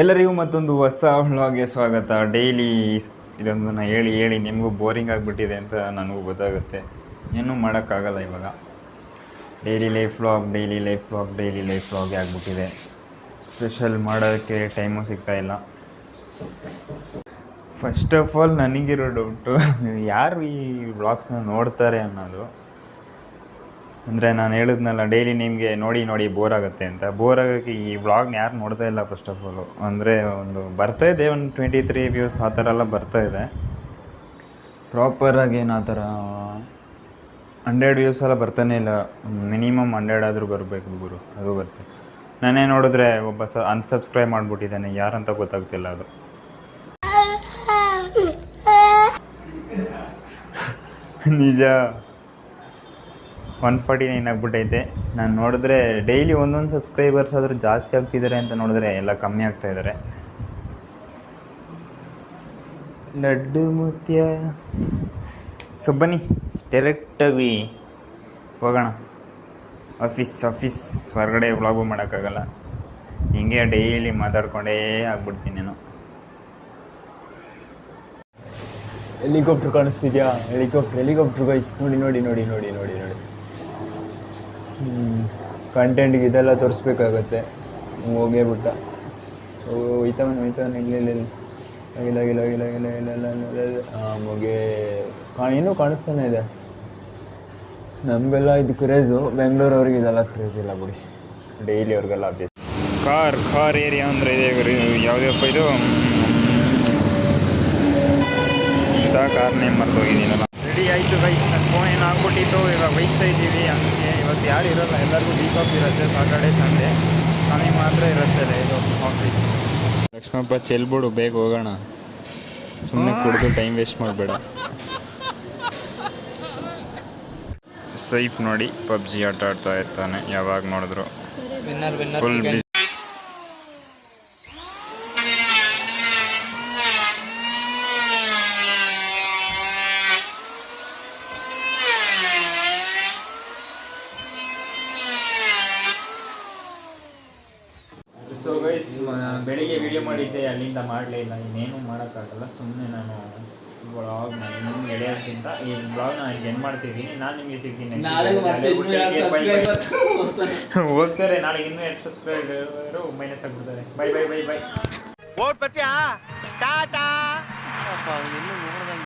ಎಲ್ಲರಿಗೂ ಮತ್ತೊಂದು ಹೊಸ ವ್ಲಾಗ್ಗೆ ಸ್ವಾಗತ. ಡೈಲಿ ಇದೊಂದನ್ನು ಹೇಳಿ ಹೇಳಿ ನಿಮಗೂ ಬೋರಿಂಗ್ ಆಗಿಬಿಟ್ಟಿದೆ ಅಂತ ನನಗೂ ಗೊತ್ತಾಗುತ್ತೆ. ಏನೂ ಮಾಡೋಕ್ಕಾಗಲ್ಲ ಇವಾಗ. Daily life vlog daily life vlog daily life ವ್ಲಾಗೆ ಆಗಿಬಿಟ್ಟಿದೆ. ಸ್ಪೆಷಲ್ ಮಾಡೋಕ್ಕೆ ಟೈಮು ಸಿಗ್ತಾ ಇಲ್ಲ. ಫಸ್ಟ್ ಆಫ್ ಆಲ್ ನನಗಿರೋ ಡೌಟು ಯಾರು ಈ ವ್ಲಾಗ್ಸ್ನ ನೋಡ್ತಾರೆ ಅನ್ನೋದು? ಅಂದರೆ ನಾನು ಹೇಳಿದ್ನಲ್ಲ ಡೈಲಿ ನಿಮಗೆ ನೋಡಿ ನೋಡಿ ಬೋರ್ ಆಗುತ್ತೆ ಅಂತ. ಬೋರ್ ಆಗೋಕ್ಕೆ ಈ ವ್ಲಾಗ್ನ ಯಾರು ನೋಡ್ತಾ ಇಲ್ಲ ಫಸ್ಟ್ ಆಫ್ ಆಲು ಅಂದರೆ ಒಂದು ಬರ್ತಾ ಇದೆ, ಒಂದು ಟ್ವೆಂಟಿ ತ್ರೀ ವ್ಯೂಸ್ ಆ ಥರ ಎಲ್ಲ ಬರ್ತಾ ಇದೆ. ಪ್ರಾಪರಾಗಿ ಏನು ಆ ಥರ ಹಂಡ್ರೆಡ್ ವ್ಯೂಸ್ ಎಲ್ಲ ಬರ್ತಾನೆ ಇಲ್ಲ. ಮಿನಿಮಮ್ ಹಂಡ್ರೆಡ್ ಆದರೂ ಬರಬೇಕು ಗುರು, ಅದು ಬರ್ತದೆ ನಾನೇ ನೋಡಿದ್ರೆ ಒಬ್ಬ ಸ ಅನ್ಸಬ್ಸ್ಕ್ರೈಬ್ ಮಾಡಿಬಿಟ್ಟಿದ್ದಾನೆ, ಯಾರಂತ ಗೊತ್ತಾಗ್ತಿಲ್ಲ ಅದು. ನಿಜ. ಒನ್ ಫಾರ್ಟಿ ನೈನ್ ಆಗಿಬಿಟ್ಟೈತೆ. ನಾನು ನೋಡಿದ್ರೆ ಡೈಲಿ ಒಂದೊಂದು ಸಬ್ಸ್ಕ್ರೈಬರ್ಸ್ ಆದರೂ ಜಾಸ್ತಿ ಆಗ್ತಿದ್ದಾರೆ ಅಂತ ನೋಡಿದ್ರೆ ಎಲ್ಲ ಕಮ್ಮಿ ಆಗ್ತಾ ಇದ್ದಾರೆ ಲಡ್ಡು ಮುತ್ಯ. ಸೊ ಬನ್ನಿ ಡೈರೆಕ್ಟಾಗಿ ಹೋಗೋಣ. Office office. ಹೊರಗಡೆ ವ್ಲಾಗು ಮಾಡೋಕ್ಕಾಗಲ್ಲ. ಹಿಂಗೆ ಡೈಲಿ ಮಾತಾಡ್ಕೊಂಡೇ ಆಗ್ಬಿಡ್ತೀನಿ ನಾನು. ಹೆಲಿಕಾಪ್ಟರ್ ಕಾಣಿಸ್ತಿದ್ಯಾ? ಹೆಲಿಕಾಪ್ಟರ್ ಹೆಲಿಕಾಪ್ಟರ್ ಗೈಸ್ ನೋಡಿ ನೋಡಿ ನೋಡಿ ನೋಡಿ ನೋಡಿ. ಕಂಟೆಂಟ್ಗೆ ಇದೆಲ್ಲ ತೋರಿಸ್ಬೇಕಾಗತ್ತೆ. ಹೋಗೇ ಬಿಟ್ಟ. ಓ ಹೋಯ್ತವನ್ ಹೋಯ್ತವನ್, ಇಲ್ಲ ಇಲ್ಲ ಇಲ್ಲ. ಇಲ್ಲ ಇಲ್ಲ ಇಲ್ಲ ಇಲ್ಲ ಕಾಣಿಸ್ತಾನೆ ಇದೆ. ನಮಗೆಲ್ಲ ಇದು ಕ್ರೇಜು ಬೆಂಗಳೂರವ್ರಿಗೆ ಇದೆಲ್ಲ ಕ್ರೇಜ್ ಇಲ್ಲ ಬಿಡಿ. ಡೈಲಿ ಅವ್ರಿಗೆಲ್ಲ ಅಭ್ಯಾಸ ಕಾರ್ ಕಾರ್ ಏರಿಯಾ ಅಂದರೆ ಇದೆ ಯಾವುದಪ್ಪ ಇದು? ಇಂಥ ಕಾರ್ ನೇಮ್ ಮರ್ತು ಹೋಗಿದ್ದೀನಲ್ಲ. ರೆಡಿ ಆಯಿತು ಬೈಕ್ ನನ್ನ ಫೋನ್ ಏನು ಹಾಕ್ಬಿಟ್ಟಿತ್ತು ಇವಾಗ ಬೈಕ್ತಾ ಇದ್ದೀವಿ. ಹಂಗೆ ಇವತ್ತು ಯಾರು ಇರೋಲ್ಲ. ಎಲ್ಲರಿಗೂ ವೀಕ್ ಆಫ್ ಇರುತ್ತೆ. ಸಾಟರ್ಡೆ ಸಂಡೇ ನನಗೆ ಮಾತ್ರ ಇರುತ್ತೆ ಇದು ಆಫೀಸ್ ಲಕ್ಷ್ಮಪ್ಪ ಚೆಲ್ಬಿಡು ಬೇಗ ಹೋಗೋಣ. ಸುಮ್ಮನೆ ಕುಡಿದು ಟೈಮ್ ವೇಸ್ಟ್ ಮಾಡಬೇಡ. ಸೈಫ್ ನೋಡಿ. ಪಬ್ಜಿ ಆಟ ಆಡ್ತಾ ಇರ್ತಾನೆ. ಯಾವಾಗ ನೋಡಿದ್ರು. ಫುಲ್ ಸೊ ಗೈಸ್ ಬೆಳಿಗ್ಗೆ ವಿಡಿಯೋ ಮಾಡಿದ್ದೆ ಅಲ್ಲಿಂದ ಮಾಡಲೇ ಇಲ್ಲ ಇನ್ನೇನು ಮಾಡೋಕ್ಕಾಗಲ್ಲ ಸುಮ್ಮನೆ ನಾನು ಬ್ಲಾಗ್ ಇನ್ನೂ ಎಳೆಯೋದ್ಕಿಂತ ಈ ಬ್ಲಾಗ್ನ ಎಂಡ್ ಮಾಡ್ತಿದ್ದೀನಿ ನಾನು ನಿಮಗೆ ಸಿಗ್ತೀನಿ ಹೋಗ್ತಾರೆ ನಾಳೆ ಇನ್ನೂ ಎರಡು ಸಬ್ಸ್ಕ್ರೈಬರು ಮೈನಸ್ ಆಗ್ಬಿಡ್ತಾರೆ. ಬೈ ಬೈ ಬೈ ಬೈ ಓಟ್ ಬತ್ತಿಯಾ ಟಾಟಾ? ಅಪ್ಪ ಅವ್ನು ಇನ್ನೂ